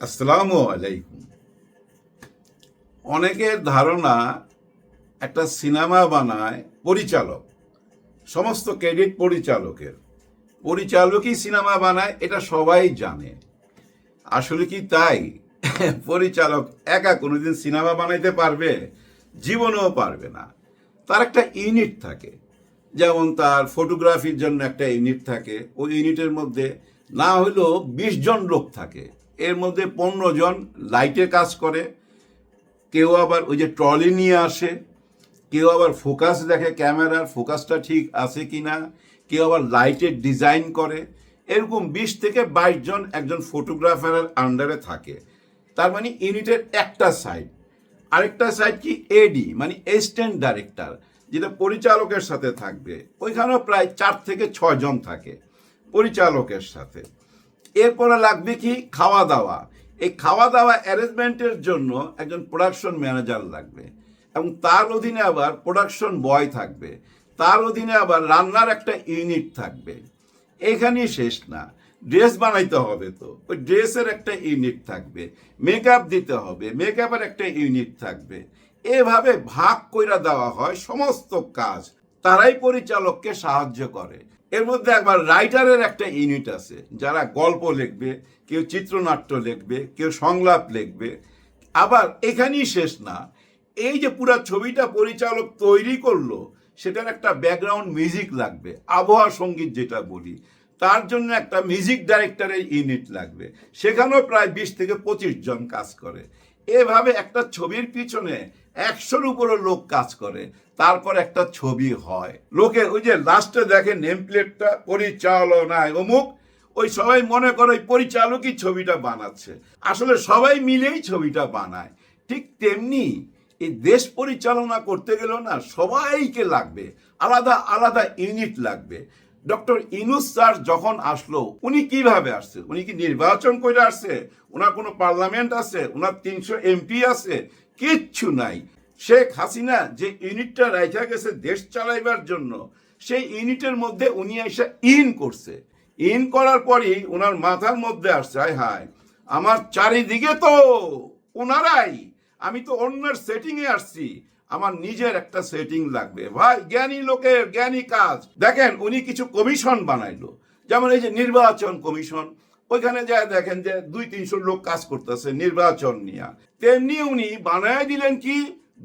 আসসালামু আলাইকুম। অনেকের ধারণা একটা সিনেমা বানায় পরিচালক, সমস্ত ক্রেডিট পরিচালকের। পরিচালকই সিনেমা বানায়, এটা সবাই জানে। আসলে কি তাই? পরিচালক একা কোনোদিন সিনেমা বানাইতে পারবে, জীবনেও পারবে না। তার একটা ইউনিট থাকে, যেমন তার ফটোগ্রাফির জন্য একটা ইউনিট থাকে। ওই ইউনিটের মধ্যে না হলেও বিশ জন লোক থাকে। এর মধ্যে পনেরো জন লাইটে কাজ করে, কেউ আবার ওই যে ট্রলি নিয়ে আসে, কেউ আবার ফোকাস দেখে ক্যামেরার ফোকাসটা ঠিক আছে কি না কেউ আবার লাইটের ডিজাইন করে, এরকম বিশ থেকে বাইশ জন একজন ফটোগ্রাফারের আন্ডারে থাকে। তার মানে ইউনিটের একটা সাইড। আরেকটা সাইড কি এডি মানে অ্যাসিস্ট্যান্ট ডাইরেক্টর যেটা পরিচালকের সাথে থাকবে। ওইখানেও প্রায় চার থেকে ছয় জন থাকে পরিচালকের সাথে। এরপরে লাগবে কি? খাওয়া দাওয়া এই খাওয়া দাওয়া অ্যারেঞ্জমেন্টের জন্য একজন প্রোডাকশন ম্যানেজার লাগবে। এবং তার অধীনে আবার প্রোডাকশন বয় থাকবে। তার অধীনে আবার রান্নার একটা ইউনিট থাকবে। এখানেই শেষ না। ড্রেস বানাইতে হবে তো। ওই ড্রেসের একটা ইউনিট থাকবে। মেকআপ দিতে হবে। মেকআপের একটা ইউনিট থাকবে। এভাবে ভাগ কইরা দেওয়া হয় সমস্ত কাজ। তারাই পরিচালককে সাহায্য করে। এর মধ্যে একবার রাইটারের একটা ইউনিট আছে, যারা গল্প লিখবে, কেউ চিত্রনাট্য লিখবে, কেউ সংলাপ লিখবে। আবার এখানেই শেষ না। এই যে পুরো ছবিটা পরিচালক তৈরি করল, সেটার একটা ব্যাকগ্রাউন্ড মিউজিক লাগবে, আবহাওয়া সংগীত যেটা বলি, তার জন্য একটা মিউজিক ডাইরেক্টরের ইউনিট লাগবে। সেখানেও প্রায় বিশ থেকে পঁচিশ জন কাজ করে। এভাবে একটা ছবির পিছনে একশোর উপরে লোক কাজ করে, তারপর একটা ছবি হয়। লোকে ওই যে লাস্টে দেখে নেম প্লেটটা পরিচালনায় অমুক, ওই সবাই মনে করে ওই পরিচালকই ছবিটা বানাচ্ছে। আসলে সবাই মিলেই ছবিটা বানায়। ঠিক তেমনি এই দেশ পরিচালনা করতে গেলেও না, সবাইকে লাগবে। আলাদা আলাদা ইউনিট লাগবে। ডক্টর ইনুস স্যার যখন আসলো, উনি কীভাবে আসছে? উনি কি নির্বাচন করে আসছে? ওনার কোনো পার্লামেন্ট আছে? ওনার তিনশো এমপি আছে? কিচ্ছু নাই। শেখ হাসিনা যে ইউনিটটা রাইখা গেছে দেশ চালাইবার জন্য, সেই ইউনিটের মধ্যে উনি এসে ইন করছে। ইন করার পরই ওনার মাথার মধ্যে আসছে, হায় হায়, আমার চারিদিকে তো ওনারাই আমি তো অন্যের সেটিং এ আসছি। আমার নিজের একটা সেটিং লাগবে। ভাই, জ্ঞানী লোকের জ্ঞানী কাজ। দেখেন, উনি কিছু কমিশন বানাইলো। যেমন এই যে নির্বাচন কমিশন ওইখানে যায় দেখেন যে দুই তিনশো লোক কাজ করতেছে নির্বাচন নিয়ে। তেমনি উনি বানায় দিলেন কি?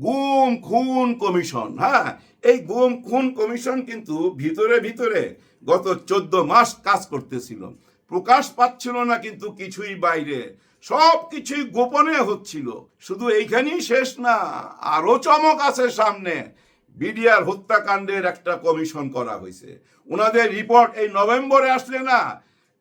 গুম, খুন কমিশন হ্যাঁ? এই গুম, খুন কমিশন কিন্তু ভিতরে ভিতরে গত চোদ্দ মাস কাজ করতেছিল। প্রকাশ পাচ্ছিল না কিন্তু কিছুই বাইরে। সব কিছুই গোপনে হচ্ছিল। শুধু এইখানেই শেষ না আরও চমক আছে সামনে। বিডিআর হত্যাকাণ্ডের একটা কমিশন করা হয়েছে। ওনাদের রিপোর্ট এই নভেম্বরে আসলে না,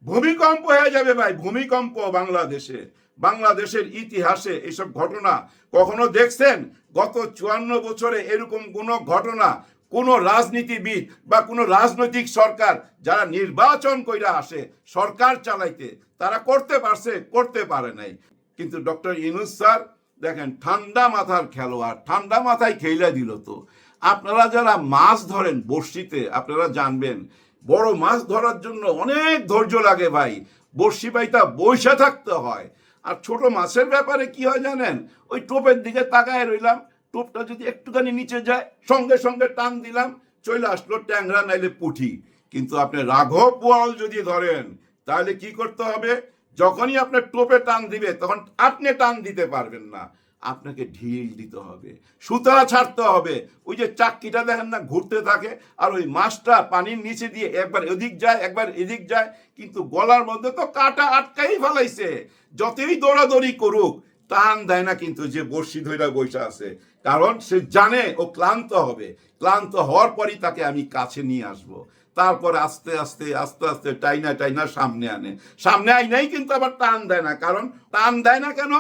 ভূমিকম্প হয়ে যাবে ভাই, ভূমিকম্প বাংলাদেশে। বাংলাদেশের ইতিহাসে এসব ঘটনা কখনো দেখছেন? গত চুয়ান্ন বছরে এরকম কোনো ঘটনা, কোন রাজনীতিবিদ বা কোন রাজনৈতিক সরকার যারা নির্বাচন কইরা আসে, সরকার চালাইতে তারা করতে পারছে, করতে পারে নাই। কিন্তু ডক্টর ইনুস স্যার, দেখেন, ঠান্ডা মাথার খেলোয়াড়, ঠান্ডা মাথায় খেইলা দিল তো। আপনারা যারা মাছ ধরেন বড়শিতে, আপনারা জানবেন, বড় মাছ ধরার জন্য অনেক ধৈর্য লাগে ভাই। বড়শি পাইতা বৈশা থাকতে হয়। আর ছোট মাছের ব্যাপারে কি হয় জানেন? ওই টোপের দিকে তাকায় রইলাম, টোপটা যদি একটুখানি নিচে যায়, সঙ্গে সঙ্গে টান দিলাম, চলে আসলো ট্যাংরা নাইলে পুঠি। কিন্তু আপনি রাঘব বোয়াল যদি ধরেন তাহলে কি করতে হবে? যখনই আপনার টোপে টান দিবে, তখন আপনি টান দিতে পারবেন না। আপনাকে ঢিল দিতে হবে, সুতা ছাড়তে হবে। ওই যে চাক্কিটা দেখেন না, ঘুরতে থাকে, আর ওই মাছটা পানির নিচে দিয়ে একবার এদিক যায়, একবার এদিক যায়, কিন্তু গলার মধ্যে তো কাটা আটকাই ফেলাইছে। যতই দৌড়াদৌড়ি করুক, টান দেয় না কিন্তু যে বর্ষি ধৈরা বৈশা আছে। কারণ সে জানে ও ক্লান্ত হবে। ক্লান্ত হওয়ার পরই তাকে আমি কাছে নিয়ে আসব। তারপর আস্তে আস্তে আস্তে আস্তে টাইনা টাইনা সামনে আনে। সামনে আইনাই কিন্তু আবার টান দেয় না, কারণ টান দেয় না কেন?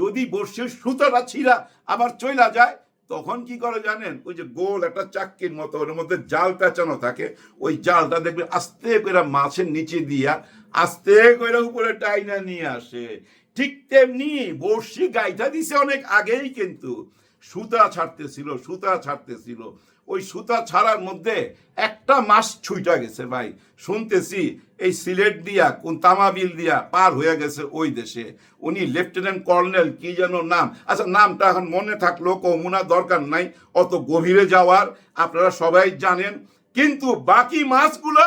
যদি বর্ষের সুতোটা ছিঁড়া আবার চইলা যায়, তখন কি করে জানেন? ওই যে গোল একটা চাক্কির মতো, ওর মধ্যে জাল পেঁচানো থাকে, ওই জালটা দেখবে আস্তে করে মাছের নিচে দিয়া আস্তে করে উপরে টাইনা নিয়ে আসে। ঠিক তেমনি বর্ষি গাইটা দিছে অনেক আগেই কিন্তু। সুতা ছাড়তেছিল সুতা ছাড়তেছিল। ওই সুতা ছাড়ার মধ্যে একটা মাস ছুইটা গেছে ভাই। শুনতেছি এই সিলেট দিয়া, কোন তামাবিল দিয়া পার হয়ে গেছে ওই দেশে। উনি লেফটেন্যান্ট কর্নেল, কি যেন নাম। আচ্ছা নামটা এখন মনে থাকল, কমুনা দরকার নাই, অত গভীরে যাওয়ার, আপনারা সবাই জানেন। কিন্তু বাকি মাছগুলা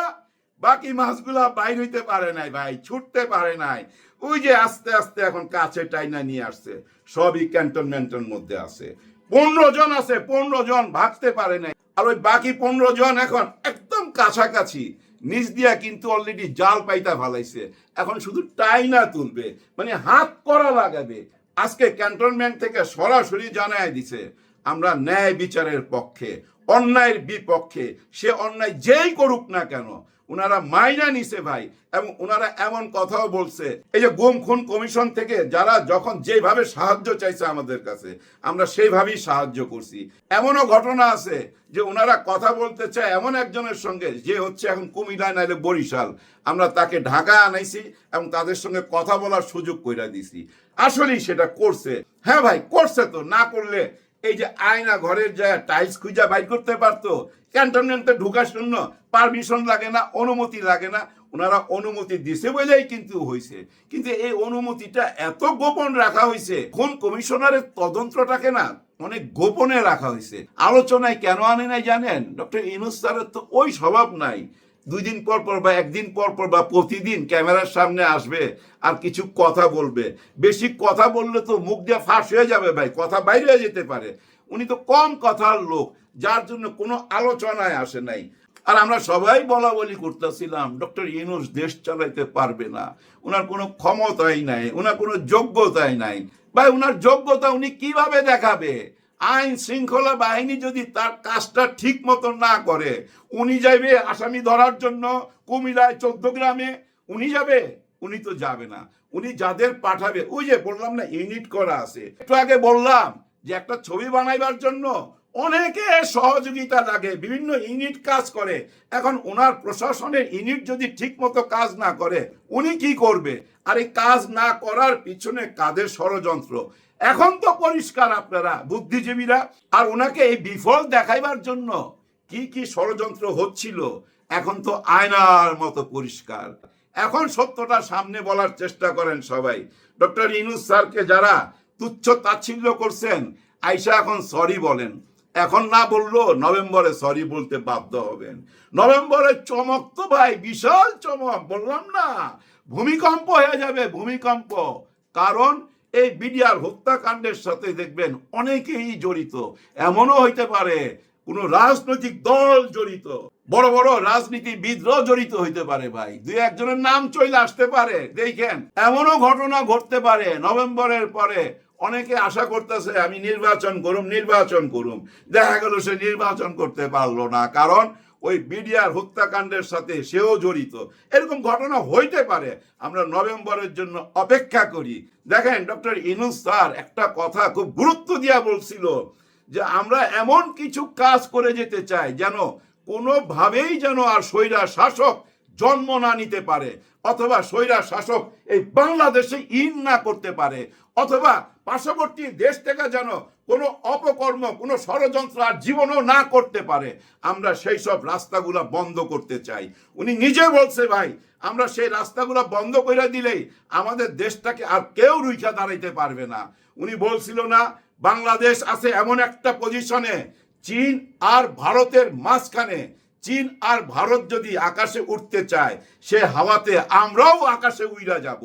বাকি মাছগুলা বাইর হইতে পারে নাই ভাই, ছুটতে পারে নাই। ওই যে আস্তে আস্তে এখন কাছে টাইনা নিয়ে আসছে, সবই ক্যান্টনমেন্টের মধ্যে আছে। পনেরো জন আছে, পনেরো জন ভাগতে পারে নাই। আর ওই বাকি পনেরো জন এখন একদম কাছাকাছি। নিচ দিয়া কিন্তু অলরেডি জাল পাইতা ভালাইছে এখন শুধু টাইনা তুলবে মানে হাত করা লাগাবে। আজকে ক্যান্টনমেন্ট থেকে সরাসরি জানায় দিছে, আমরা ন্যায় বিচারের পক্ষে, অন্যায়ের বিপক্ষে, সে অন্যায় যেই করুক না কেন ওনারা মাইনা নিছে ভাই, এবং ওনারা এমন কথাও বলছে। এই যে গুম খুন কমিশন থেকে যারা যখন যেভাবে সাহায্য চাইছে আমাদের কাছে, আমরা সেইভাবেই সাহায্য করছি। এমনও ঘটনা আছে যে ওনারা কথা বলতে চায় এমন একজনের সঙ্গে, যে হচ্ছে এখন কুমিল্লা নাইলে বরিশাল। আমরা তাকে ঢাকা আনাইছি এবং তাদের সঙ্গে কথা বলার সুযোগ কইরা দিছি। আসলেই সেটা করছে। হ্যাঁ ভাই, করছে তো, না করলে এই যে আয়না ঘরের যায় টাইলস খুঁজা বাইর করতে পারতো ক্যান্টনমেন্টে ঢুকার জন্য পারমিশন লাগে না, অনুমতি লাগে না, ওনারা অনুমতি দিছে বলেই কিন্তু হয়েছে কিন্তু এই অনুমতিটা এত গোপন রাখা হয়েছে কোন কমিশনারের তদন্তটাকে না অনেক গোপনে রাখা হয়েছে আলোচনায় কেন আনে নাই জানেন? ডক্টর ইনুস স্যারের তো ওই স্বভাব নাই। দুই দিন পর পর বা একদিন পর পর বা প্রতিদিন ক্যামেরার সামনে আসবে আর কিছু কথা বলবে। বেশি কথা বললে তো মুখ দিয়ে ফাঁস হয়ে যাবে ভাই, কথা বাইরে হয়ে যেতে পারে। উনি তো কম কথার লোক, যার জন্য কোনো আলোচনায় আসে নাই। আর আমরা সবাই বলা বলি করতেছিলাম, ডক্টর ইনুস দেশ চালাইতে পারবে না। ওনার কোনো ক্ষমতাই নাই ওনার কোনো যোগ্যতাই নাই। ভাই ওনার যোগ্যতা উনি কীভাবে দেখাবে? আইন শৃঙ্খলা বাহিনী যদি তার কাজটা ঠিক মতো না করে, উনি যাবে আসামি ধরার জন্য কুমিল্লায় চোদ্দ গ্রামে, উনি যাবে? উনি তো যাবে না। উনি যাদের পাঠাবে, ওই যে বললাম না, ইউনিট করা আছে। একটু আগে বললাম যে একটা ছবি বানাইবার জন্য অনেকে সহযোগিতা লাগে, বিভিন্ন ইউনিট কাজ করে। এখন ওনার প্রশাসনের ইউনিট যদি ঠিক মতো কাজ না করে, উনি কি করবে? আর এই কাজ না করার পিছনে কাদের ষড়যন্ত্র? এখন তো পরিষ্কার আপনারা, বুদ্ধিজীবীরা। আর ওনাকে এই বিফল দেখাইবার জন্য কি কি ষড়যন্ত্র হচ্ছিল, এখন তো আয়নার মতো পরিষ্কার। এখন সত্যটা সামনে বলার চেষ্টা করেন সবাই। ডক্টর ইনুস স্যারকে যারা তুচ্ছ তাচ্ছিল্য করছেন, আইসা এখন সরি বলেন। এখন না বলল নভেম্বরে সরি বলতে বাধ্য হবেন। নভেম্বরের চমক তো ভাই, বিশাল চমক, বললাম না। ভূমিকম্প হয়ে যাবে, ভূমিকম্প। কারণ এই বিডিআর হত্যাকাণ্ডের সাথে দেখবেন অনেকেই জড়িত। এমনও হইতে পারে, কোন রাজনৈতিক দল জড়িত। বড় বড় রাজনীতিবিদরাও জড়িত হইতে পারে ভাই। দুই একজনের নাম চলে আসতে পারে, দেখেন। এমনও ঘটনা ঘটতে পারে, নভেম্বরের পরে। অনেকে আশা করতেছে, আমি নির্বাচন করুম নির্বাচন করুম। দেখা গেল সে নির্বাচন করতে পারল না, কারণ ওই বিডিআর হত্যাকাণ্ডের সাথে সেও জড়িত। এরকম ঘটনা হইতে পারে। আমরা নভেম্বরের জন্য অপেক্ষা করি। দেখেন, ডক্টর ইনুস স্যার একটা কথা খুব গুরুত্ব দিয়া বলছিল যে, আমরা এমন কিছু কাজ করে যেতে চাই যেন কোনোভাবেই যেন আর স্বৈরা শাসক জন্ম না নিতে পারে, অথবা স্বৈরা শাসক এই বাংলাদেশে ইন না করতে পারে, অথবা পার্শ্ববর্তী দেশ থেকে যেন কোনো অপকর্ম, কোনো ষড়যন্ত্র আর জীবনও না করতে পারে, আমরা সেই সব রাস্তাগুলো বন্ধ করতে চাই। উনি নিজে বলছে, ভাই, আমরা সেই রাস্তাগুলো বন্ধ করে দিলেই আমাদের দেশটাকে আর কেউ রুইখা দাঁড়াইতে পারবে না। উনি বলছিল না, বাংলাদেশ আছে এমন একটা পজিশনে চীন আর ভারতের মাঝখানে চীন আর ভারত যদি আকাশে উঠতে চায়, সে হাওয়াতে আমরাও আকাশে উইরা যাব।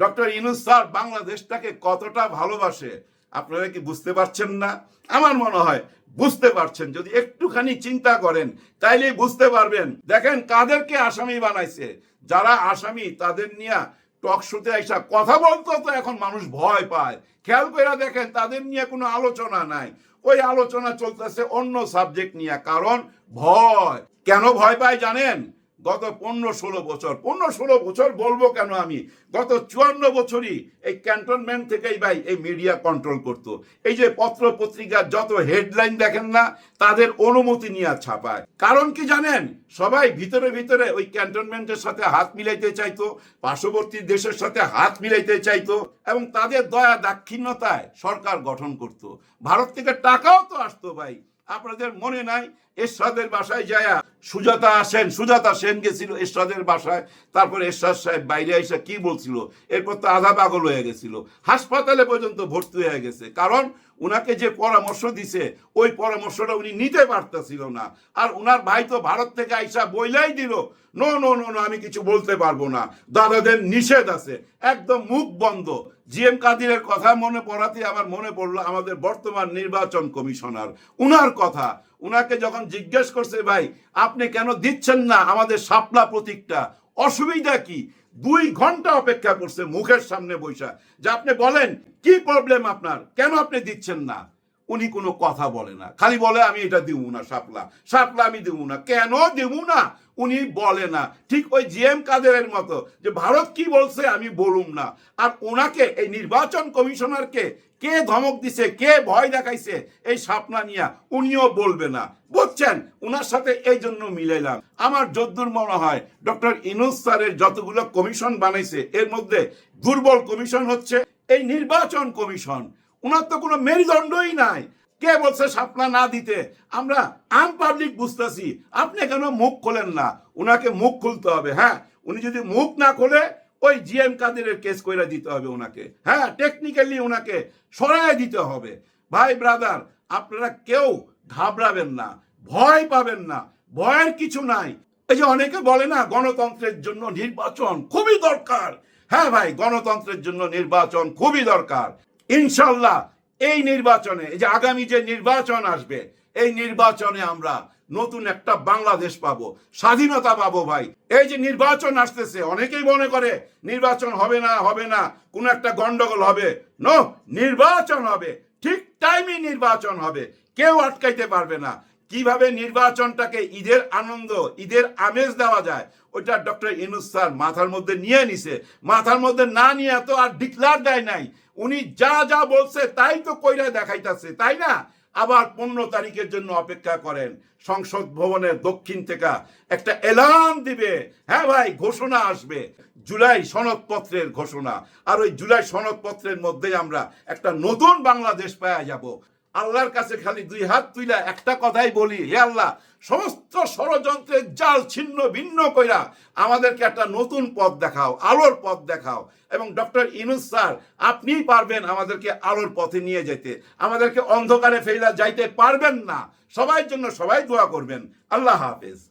ডক্টর ইনুস স্যার বাংলাদেশটাকে কতটা ভালোবাসে, আপনারা কি বুঝতে পারছেন না? আমার মনে হয় বুঝতে পারছেন। যদি একটুখানি চিন্তা করেন, তাইলেই বুঝতে পারবেন। দেখেন কাদেরকে আসামি বানাইছে। যারা আসামি, তাদের নিয়ে টক শোতে আইসা কথা বলতো তো এখন মানুষ ভয় পায়। খেয়াল করে দেখেন, তাদের নিয়ে কোনো আলোচনা নাই। ওই আলোচনা চলতেছে অন্য সাবজেক্ট নিয়ে, কারণ ভয়। কেন ভয় পায় জানেন? গত পনেরো ষোলো বছর, পনেরো ষোলো বছর বলব কেন আমি? গত চুয়ান্ন বছরই এই ক্যান্টনমেন্ট থেকেই ভাই এই মিডিয়া কন্ট্রোল করত। এই যে পত্র পত্রিকার যত হেডলাইন দেখেন না, তাদের অনুমতি নিয়ে ছাপায়। কারণ কি জানেন? সবাই ভিতরে ভিতরে ওই ক্যান্টনমেন্টের সাথে হাত মিলাইতে চাইতো, পার্শ্ববর্তী দেশের সাথে হাত মিলাইতে চাইতো এবং তাদের দয়া দাক্ষিণ্যতায় সরকার গঠন করত। ভারত থেকে টাকাও তো আসতো ভাই। আপনাদের মনে নাই এরশাদের বাসায় যায়া সুজাতা সেন সুজাতা সেন গেছিল এরশাদের বাসায়। তারপর এরশাদ সাহেব বাইরে এসে কি বলছিল? এরপর তো আধা পাগল হয়ে গেছিল। হাসপাতালে পর্যন্ত ভর্তি হয়ে গেছে। কারণ উনাকে যে পরামর্শ দিছে, ওই পরামর্শটা উনি নিতে পারতেছিল না। আর উনার ভাই তো ভারত থেকে আইসা বইলাই দিল, নো নো নো নো, আমি কিছু বলতে পারব না। দাদাদের নিষেধ আছে। একদম মুখ বন্ধ। জি এম কাদিরের কথা মনে পড়াতে আমার মনে পড়ল আমাদের বর্তমান নির্বাচন কমিশনার। উনার কথা, উনাকে যখন জিজ্ঞেস করছে, ভাই, আপনি কেন দিচ্ছেন না আমাদের শাপলা প্রতীকটা? অসুবিধা কি? দুই ঘণ্টা অপেক্ষা করছে মুখের সামনে বৈশা। যে আপনি বলেন, কি প্রবলেম আপনার? কেন আপনি দিচ্ছেন না? উনি কোনো কথা বলে না। খালি বলে, আমি এটা দিব না শাপলা। শাপলা আমি দিব না। কেন দিব না? উনি বলে না। ঠিক ওই জিএম কাদেরের মতো যে, ভারত কি বলছে আমি বলুম না। আর ওনাকে, এই নির্বাচন কমিশনারকে কে ধমক দিছে, কে ভয় দেখাইছে, এই স্বপ্না নিয়া উনিও বলবে না। বুঝছেন? ওনার সাথে এই জন্য মিলাইলাম। আমার যদ্দুর মনে হয়, ডক্টর ইনুস স্যারের যতগুলো কমিশন বানাইছে, এর মধ্যে দুর্বল কমিশন হচ্ছে, এই নির্বাচন কমিশন। ওনার তো কোনো মেরুদণ্ডই নাই। কে বলছে সাপলা না দিতে? আমরা আম পাবলিক বুঝতেছি। আপনি কেন মুখ খোলেন না? ওনাকে মুখ খুলতে হবে হ্যাঁ? উনি যদি মুখ না খোলে, ওই জিএম কাদেরের কেস কইরা দিতে হবে ওনাকে হ্যাঁ? টেকনিক্যালি ওনাকে সরাই দিতে হবে। ভাই ব্রাদার আপনারা কেউ ঘাবড়াবেন না, ভয় পাবেন না, ভয়ের কিছু নাই। এই যে অনেকে বলে না, গণতন্ত্রের জন্য নির্বাচন খুবই দরকার। হ্যাঁ ভাই, গণতন্ত্রের জন্য নির্বাচন খুবই দরকার। ইনশাল্লাহ এই নির্বাচনে, এই যে আগামী যে নির্বাচন আসবে, এই নির্বাচনে আমরা নতুন একটা বাংলাদেশ পাবো, স্বাধীনতা পাবো ভাই। এই যে নির্বাচন আসতেছে, অনেকেই মনে করে নির্বাচন হবে না হবে না, কোন একটা গন্ডগোল হবে। নো নির্বাচন হবে, ঠিক টাইমে নির্বাচন হবে, কেউ আটকাইতে পারবে না। কীভাবে নির্বাচনটাকে ঈদের আনন্দ, ঈদের আমেজ দেওয়া যায়, ওইটা ডক্টর ইনুস স্যার মাথার মধ্যে নিয়ে নিছে। মাথার মধ্যে না নিয়ে তো আর ডিক্লার দেয় নাই। উনি যা যা বলছে তাই তো কইরা দেখাইতাছে, তাই না? আবার পনেরো তারিখের জন্য অপেক্ষা করেন সংসদ ভবনের দক্ষিণ থেকে। একটা এলান দিবে। হ্যাঁ ভাই, ঘোষণা আসবে। জুলাই সনদপত্রের ঘোষণা। আর ওই জুলাই সনদপত্রের মধ্যে আমরা একটা নতুন বাংলাদেশ পাওয়া যাব। আল্লাহর কাছে খালি দুই হাত তুইলা একটা কথাই বলি, হে আল্লাহ, সমস্ত ষড়যন্ত্রের জাল ছিন্ন ভিন্ন কইরা আমাদেরকে একটা নতুন পথ দেখাও, আলোর পথ দেখাও। এবং ডক্টর ইনুস স্যার, আপনিই পারবেন আমাদেরকে আলোর পথে নিয়ে যেতে আমাদেরকে অন্ধকারে ফেলা যাইতে পারবেন না। সবাই জন্য সবাই দোয়া করবেন। আল্লাহ হাফেজ।